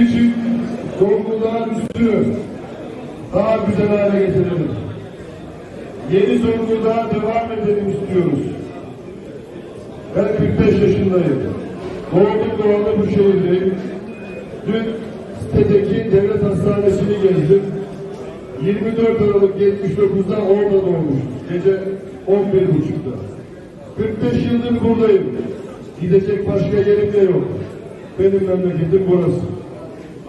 için Zonguldak'ın üstünü daha güzel hale getirelim. Yeni Zonguldak'a devam edelim istiyoruz. Ben 45 yaşındayım. Doğdum doğalı bu şehirdeyim. Dün sitedeki devlet hastanesini gezdim. 24 Aralık 79'da orada doğmuş. Gece 11.30'da. 45 yıldır buradayım. Gidecek başka yerim de yok. Benim memleketim burası.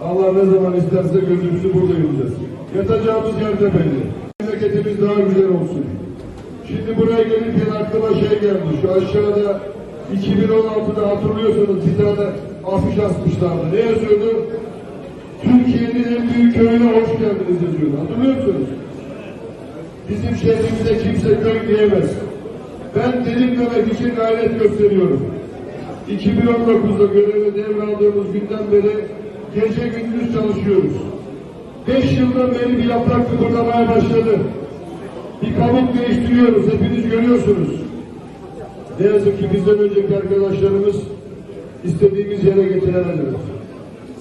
Allah ne zaman isterse gözümüzü burada yumacağız. Yatacağımız yer de belli. Memleketimiz daha güzel olsun. Şimdi buraya gelirken aklıma şey geldi. Şu aşağıda 2016'da hatırlıyorsanız bir tane afiş asmışlardı. Ne yazıyordu? Türkiye'nin en büyük köyüne hoş geldiniz yazıyordu. Hatırlıyor musunuz? Bizim şehrimize kimse köy diyemez. Ben dedim demek için gayret gösteriyorum. 2019'da görevi devraldığımız günden beri gece gündüz çalışıyoruz. Beş yıldan beri bir yaprak kıpırdamaya başladı. Bir kabuk değiştiriyoruz. Hepiniz görüyorsunuz. Ne yazık ki bizden önceki arkadaşlarımız istediğimiz yere getiremediler.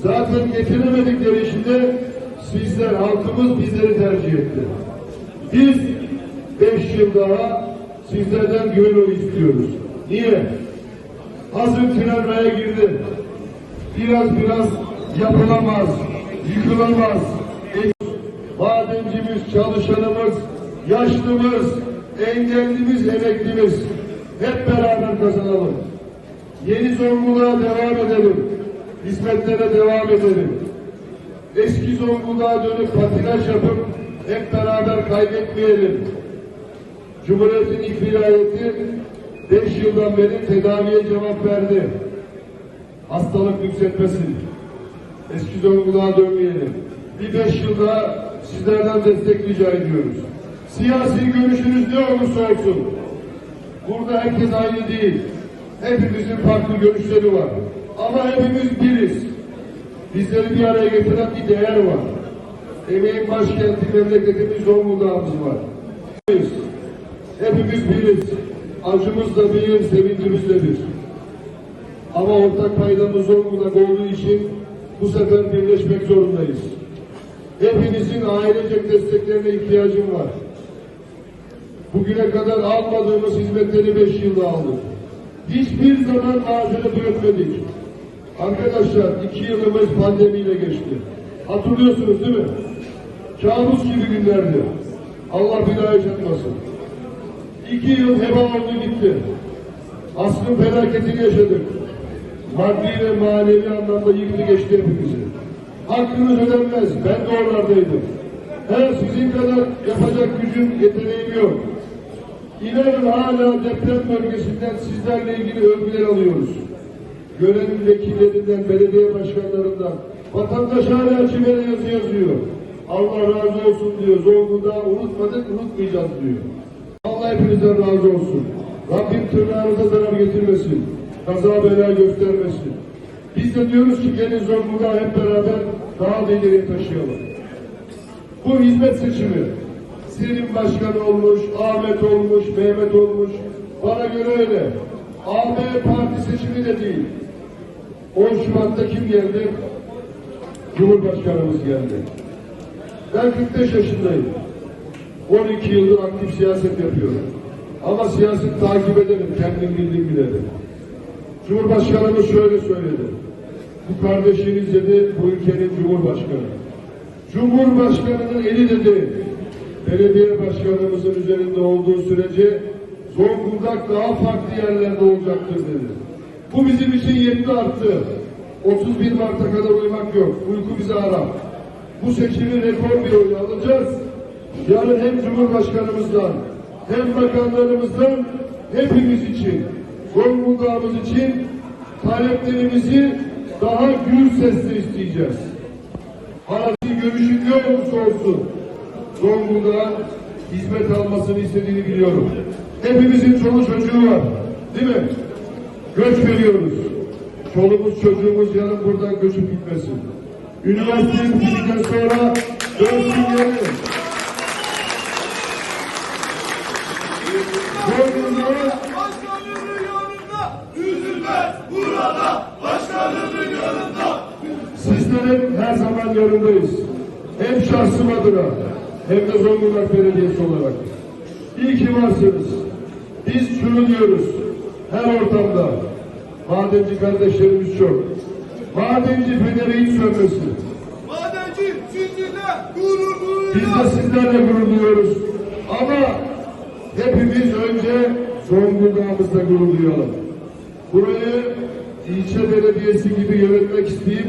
Zaten getiremedikleri için de sizler, halkımız bizleri tercih etti. Biz beş yıl daha sizlerden güven oyu istiyoruz. Niye? Hazır tünelmeye girdi. Biraz biraz yapılamaz, yıkılamaz. Madencimiz, çalışanımız, yaşlımız, engellimiz, emeklimiz hep beraber kazanalım. Yeni Zonguldak'a devam edelim. Hizmetlere devam edelim. Eski Zonguldak'a dönüp patinaj yapıp hep beraber kaybetmeyelim. Cumhuriyet'in ilk vilayeti beş yıldan beri tedaviye cevap verdi. Hastalık yükseltmesin. Eski Zonguldak'a dönmeyelim. Bir beş yılda sizlerden destek rica ediyoruz. Siyasi görüşünüz ne olursa olsun. Burada herkes aynı değil. Hepimizin farklı görüşleri var. Ama hepimiz biriz. Bizleri bir araya getiren bir değer var. Emeğin başkenti memleketimiz Zonguldak'ımız var. Biz, Hepimiz biriz. Acımız da bir, sevincimiz de bir. Ama ortak paydamız Zonguldak olduğu için bu sefer birleşmek zorundayız. Hepinizin ailecek desteklerine ihtiyacım var. Bugüne kadar almadığımız hizmetleri beş yılda aldık. Hiçbir zaman mazeret üretmedik. Arkadaşlar iki yılımız pandemiyle geçti. Hatırlıyorsunuz değil mi? Kabus gibi günlerdi. Allah bir daha yaşatmasın. İki yıl heba oldu gitti. Aslın felaketini yaşadık. Maddi ve manevi anlamda yıktı geçti hepimizi. Hakkınız ödenmez. Ben de oralardaydım. Her sizin kadar yapacak gücüm, yeteneğim yok. İnanın hala deprem bölgesinden sizlerle ilgili övgüler alıyoruz. Görev vekillerinden, belediye başkanlarından, vatandaş hala çimene yazı yazıyor. Allah razı olsun diyor. Zonguldak'ı unutmadık, unutmayacağız diyor. Allah hepinizden razı olsun. Rabbim tırnağınıza zarar getirmesin. Kaza bela göstermesin. Biz de diyoruz ki gelin Zonguldak'ı hep beraber daha da ileriye taşıyalım. Bu hizmet seçimi Selim Başkan olmuş, Ahmet olmuş, Mehmet olmuş. Bana göre öyle. AB Parti seçimi de değil. 10 Şubat'ta kim geldi? Cumhurbaşkanımız geldi. Ben 45 yaşındayım. 12 yıldır aktif siyaset yapıyorum. Ama siyaset takip ederim, kendim bildiğim bilirdim. Cumhurbaşkanımız şöyle söyledi. Bu kardeşiniz dedi, bu ülkenin Cumhurbaşkanı. Cumhurbaşkanının eli dedi, belediye başkanımızın üzerinde olduğu sürece Zonguldak daha farklı yerlerde olacaktır dedi. Bu bizim için yetti arttı. 31 Mart'a kadar uyumak yok. Uyku bizi arar. Bu seçimi rekor bir oyla alacağız. Yarın hem Cumhurbaşkanımızdan hem bakanlarımızdan hepimiz için Zonguldak'ımız için taleplerimizi daha gür sesle isteyeceğiz. Parası görüşün ne olursa olsun Zonguldak'a hizmet almasını istediğini biliyorum. Hepimizin çoluk çocuğu var. Değil mi? Göç veriyoruz. Çoluğumuz çocuğumuz yarın buradan göçüp gitmesin. Üniversiteyi bitirdikten sonra. Zonguldak'a Başkanının yanında üzülmez burada. Başkanının yanında Siz Sizlerin her zaman yanındayız. Hem şahsım adına hem de Zonguldak Belediyesi olarak. İyi ki varsınız. Biz şunu diyoruz. Her ortamda madenci kardeşlerimiz çok. Madenci feneri hiç sönmesin. Madenci sizinle gurur Biz duyuyor. de sizlerle gurur duyuyoruz. Ama hepimiz önce Zonguldak'ımızda gurur duyalım. Burayı ilçe belediyesi gibi yönetmek isteyip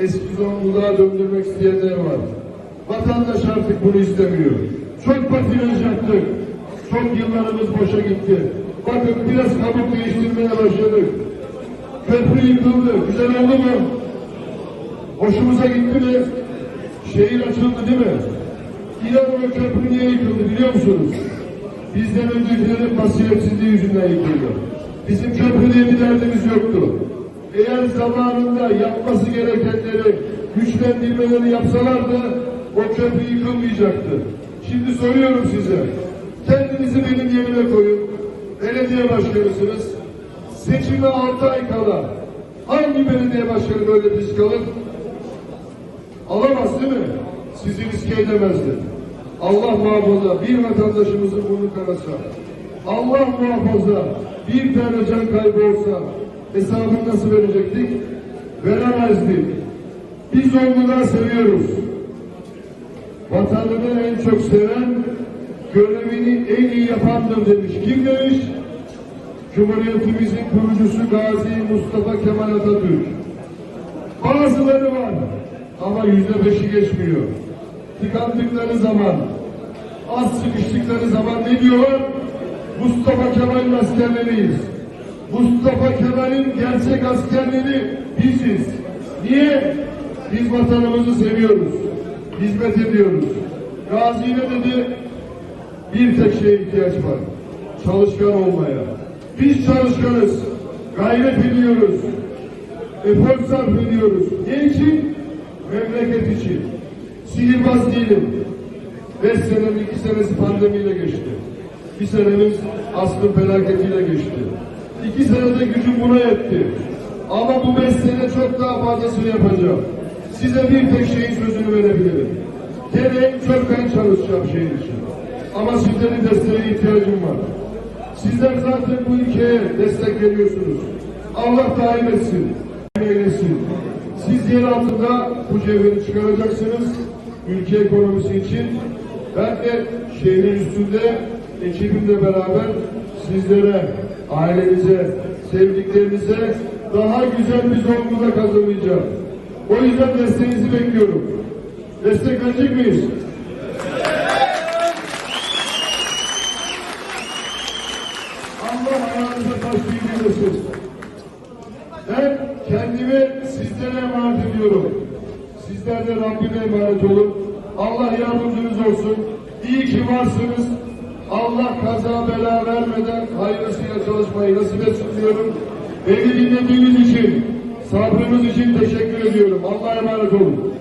eski Zonguldak'a döndürmek isteyenler var. Vatandaş artık bunu istemiyor. Çok patinaj yaptık. Çok yıllarımız boşa gitti. Bakın biraz kabuk değiştirmeye başladık. Köprü yıkıldı. Güzel oldu mu? Hoşumuza gitti mi? Şehir açıldı değil mi? İnanın köprü niye yıkıldı biliyor musunuz? Bizden öncekilerin basiretsizliği yüzünden yıkıldı. Bizim köprü diye bir derdimiz yoktu. Eğer zamanında yapması gerekenleri, güçlendirmeleri yapsalardı o köprü yıkılmayacaktı. Şimdi soruyorum size. Kendinizi benim yerime koyun. Belediye başkanısınız. Seçime altı ay kala hangi belediye başkanı böyle risk alır? Alamaz değil mi? Sizi riske edemezdi. Allah muhafaza bir vatandaşımızın burnu kanasa. Allah muhafaza bir tane can kaybı olsa hesabını nasıl verecektik? Veremezdik. Biz Zonguldak'ı seviyoruz. Vatanını en çok seven görevini en iyi yapandır demiş. Kim demiş? Cumhuriyetimizin kurucusu Gazi Mustafa Kemal Atatürk. Bazıları var ama yüzde beşi geçmiyor. Tıkandıkları zaman, az sıkıştıkları zaman ne diyorlar? Mustafa Kemal'in askerleriyiz. Mustafa Kemal'in gerçek askerleri biziz. Niye? Biz vatanımızı seviyoruz. Hizmet ediyoruz. Gazi ne dedi? Bir tek şeye ihtiyaç var. Çalışkan olmaya. Biz çalışkanız. Gayret ediyoruz efor sarf ediyoruz. Ne için? Memleket için. Sihirbaz değilim. Beş senenin iki senesi pandemiyle geçti. Bir senemiz aslın felaketiyle geçti. İki senede gücüm buna yetti. Ama bu beş sene çok daha fazlasını yapacağım. Size bir tek şeyin sözünü verebilirim. En çok ben çalışacağım şehir için. Ama sizlerin desteğe ihtiyacım var. Sizler zaten bu ülkeye destek veriyorsunuz. Allah daim etsin eylesin. Siz yer altında bu cevheri çıkaracaksınız. Ülke ekonomisi için. Ben de şehrin üstünde ekibimle beraber sizlere, ailenize, sevdiklerinize daha güzel bir Zonguldak hazırlayacağım. O yüzden desteğinizi bekliyorum. Destek verecek miyiz? Allah ayağınıza taş giydirmesin. Ben kendimi sizlere emanet ediyorum. Sizler de Rabbime emanet olun. Allah yardımcınız olsun. İyi ki varsınız. Allah kaza bela vermeden hayırlısıyla çalışmayı nasip etsin diyorum. Beni dinlediğiniz için, sabrınız için teşekkür ediyorum. Allah'a emanet olun.